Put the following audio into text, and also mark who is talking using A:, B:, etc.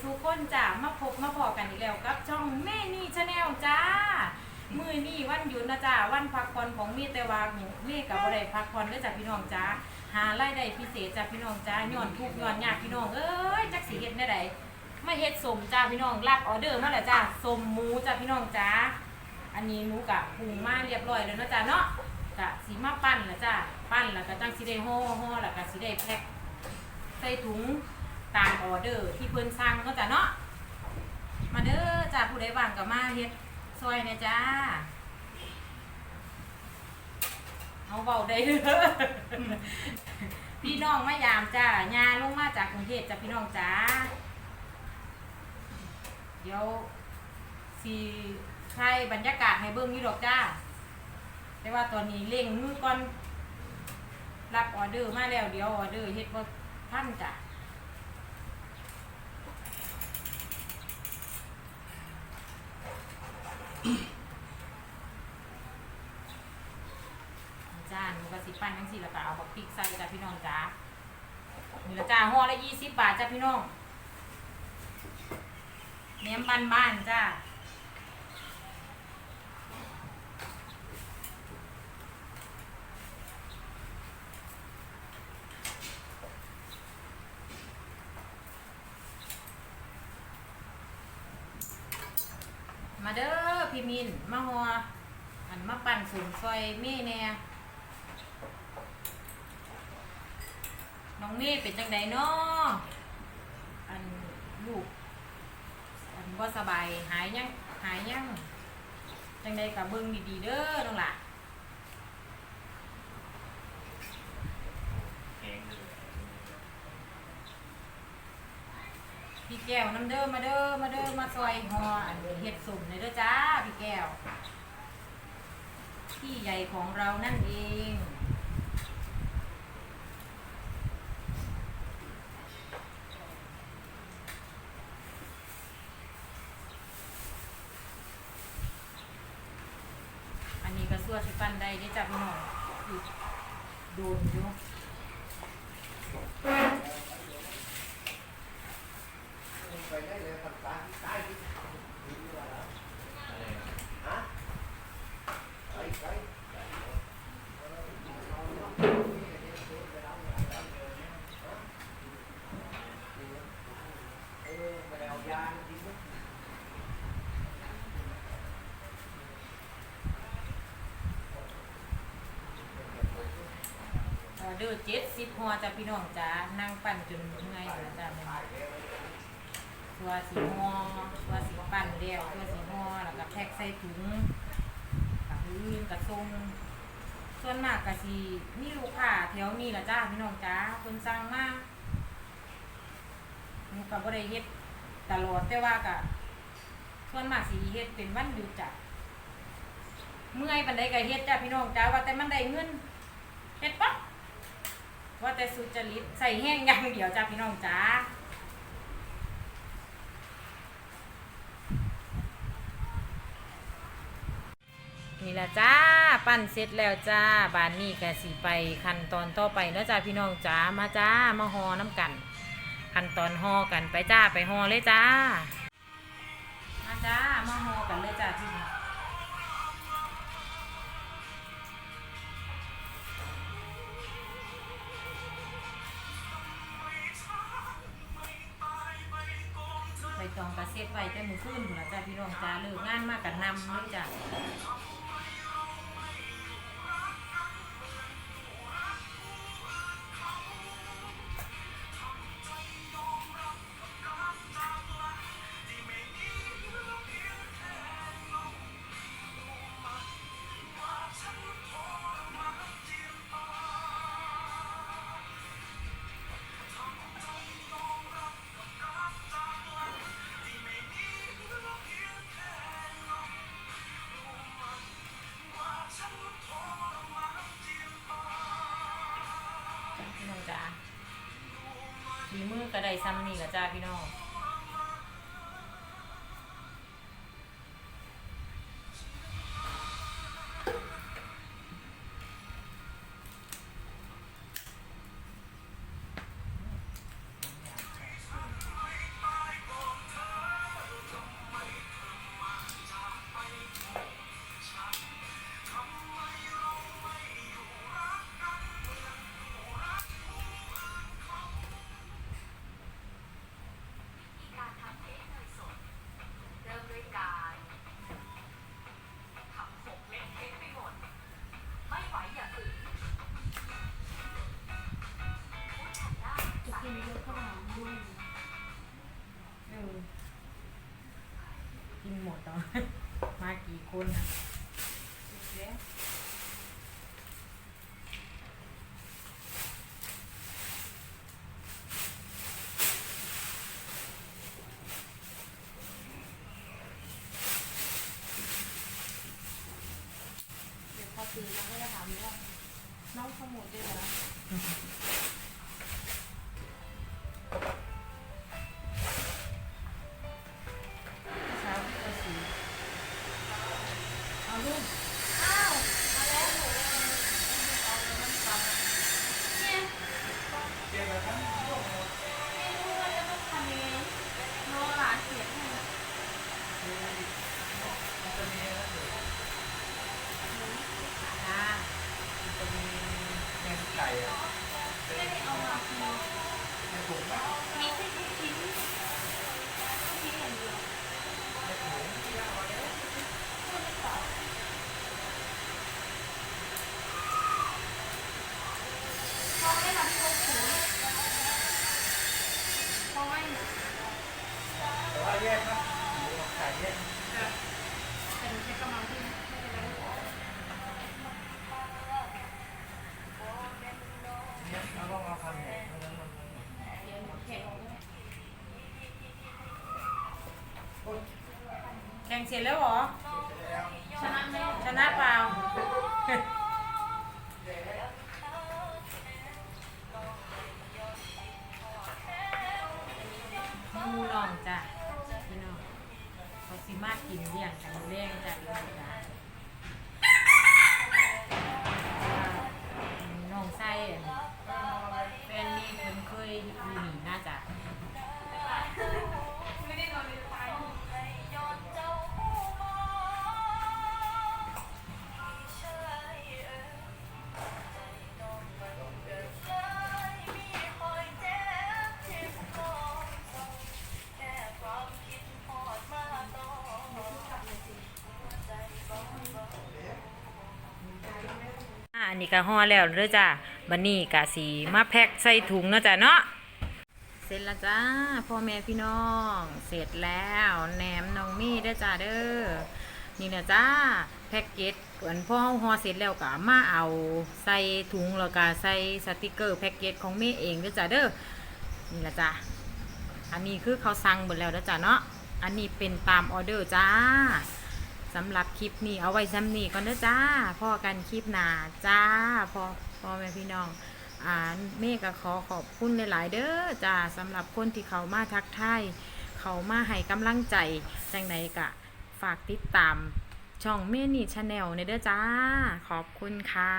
A: สู่คนจ้ามาพบมาพอกันอีกแล้วกับช่องแม่นี่ชาแนลจ้า มือนี่วันหยุดนะจ้าวันพักผ่อนของมีแต่ว่าหนูเมกับบ่ไดพักผ่อนด้อจ้าพี่น้องจ้าหารายได้พิเศษจ้าพี่น้องจ้าย้อนทุกย้อนยากพี่น้องเอ้ยจักสิเฮ็ดแน่ใดมาเฮ็ดสมจ้าพี่น้องรับออเดอร์มาแล้วจ้าสมหมูจ้าพี่น้องจ้าอันนี้หนูกะปรุงมาเรียบร้อยแล้วนะจ้าเนาะกะสีมาปั้นแล้วจ้าปั้นแล้วก็จังสิได้ห่อห่อแล้วก็สิได้แพ็คใส่ถุง ตามออเดอร์ที่เพิ่นสั่งเนาะจ้ะเนาะมาเด้อจ้าผู้ใดว่างก็มาเฮ็ดซอยเนี่ยจ้าเอาเบาได้เด้อพี่น้องมายามจ้ายาลงมาจากกรุงเทพจ้ะพี่น้องจ้าเดี๋ยวสีใครบรรยากาศให้เบิ่งอยู่ดอกจ้า แต่ว่าตอนนี้เร่งมือก่อน รับออเดอร์มาแล้วเดี๋ยวออเดอร์เฮ็ดบ่ทันจ้ะ จ้าหนูก็สิปั้นทั้งสี่แล้วก็เอาบักพริกใส่จ้าพี่น้องจ้านี่ละจ้าห่อละยี่สิบบาทจ้าพี่น้องเนี้ยบ้านบ้านๆจ้าเด้อ พี่มินมาหัวอันมาปั่นสูงซอยเม่แน่น้องเม่เป็นจังใดเนาะอันลูกอันว่สบายหายยังหายยังจังใดกับเบิ่งดีๆเด้อน้องหล่ะ
B: แข็งเลย
A: พี่แก้วน้ำเด้อมาเด้อมาเด้อมาซอยหออันเฮ็ดสุ่มเลยเด้อจ้าพี่แก้วพี่ใหญ่ของเรานั่นเองอันนี้ก็ส่วนสิปันได้ได้จับพี่น้องอยู่โดนอยู่
C: ไปได้เลยภาษาใต้ที่ดีกว่าแล้ว
B: อะไร
C: ฮะไปไปเออไปเอายาจริงไหม
A: ออ เดอร์เจ็ดสิบหัวจ้ะพี่น้องจ้านั่งปั่นจนเมื่อยแล้วจ้ะแม่ตัวสีหัวตัวสีปั่นเดียวตัวสีหัวแล้วก็แพ็คใส่ถุงกับอื่นกับทรงส่วนมากก็สีมีลูกค้าแถวนี้ละจ้าพี่น้องจ้าคนสั่งมากหนูก็บ่ได้เฮ็ดตลอดแต่ว่าก็ส่วนมากสีเฮ็ดเป็นวันหยุดจ้ะเมื่อยปันใดก็เฮ็ดจ้ะพี่น้องจ้าว่าแต่มันได้เงินเฮ็ดปั๊บ ว่าแต่สุจริตใส่แห้งอย่างเดียวจ้าพี่น้องจ้านี่ละจ้าปั้นเสร็จแล้วจ้าบานนี้ก็สิไปขั้นตอนต่อไปแล้วจ้าพี่น้องจ้ามาจ้ามาหอน้ำกันขั้นตอนหอกันไปจ้าไปหอเลยจ้า มาจ้ามาหอกันเลยจ้าพี่น้อง จองกระเซ็ตไว้แต่มือขึ้นหัวจ้าพี่น้องจ้าเลิกงานมากกันนำเลยจ้า ฝีมือก็ได้ซ้ำนี่ละจ้าพี่น้อง คนนะเดี๋
B: ยวพอตื่นแล้วก็จะถามว่าน้องสมุดด้วยเหร
A: เก็
C: บแบบนั้น
B: ไม่รู้ว่าจะต้องทำยังไงรอหลานเขียนให้
C: มันจะมีนะ
A: อ่า
C: จะมีแกงไก่อะ
B: ไม่ได้เอามาคือ
C: ในถุงไหม
B: มีแค่ทุกชิ้นทุกชิ้นอย่างเดียว
C: ในถุง
B: พูดไม่ต่อพอไม่ทำให้เขาถูพอไม่
C: แต่ว่าแยกนะหมูกับไก่แยก
B: แต่หนูใช้กำลังที่ไม่เป็นไร
C: เนี่ยเราต้องเอาทำแหนเพราะฉะนั้นมัน
B: เดี๋ยวหนูแข่งออกด้วย
A: แข่งเสร็จแล้วเหรอ
C: แล้ว
B: ชนะไหม
A: ชนะเปล่ามูน้องจ้ะพี่น้องเขาสิ มากกินเลี้ยงกันเลี้ยงจ้ะพี่น้องจ้ะน้องไส้ นนี้ก็ห่อแล้วเด้อจ้ะบันนี้กะสีมาแพ็คใส่ถุงเนาะจ้ะเนาะเสร็จแล้วจ้าพ่อแม่พี่น้อง เสร็จแล้วแหนมน้องมี่เด้อจ้าเด้อนี่นะจ้าแพ็กเกจก่อนพ่อห่อเสร็จแล้วก็มาเอาใส่ถุงแล้วก็ใส่สติกเกอร์แพ็กเกจของเม่เองเด้อจ้าเด้อนี่ละจ้าอันนี้คือเขาสั่งหมดแล้วเด้อจ้าเนาะอันนี้เป็นตามออเดอร์จ้า สำหรับคลิปนี้เอาไว้ซ้ำนี้ก่อนเด้อจ้าพ่อกันคลิปหนาจ้าพ่อพ่อแม่พี่น้องอ่าเมฆก็ขอขอบคุณหลาย ๆ เด้อจ้าสำหรับคนที่เขามาทักทายเขามาให้กำลังใจจังไหนกะ ฝากติดตามช่องเมนี่ชาแนลในเด้อจ้า ขอบคุณค่ะ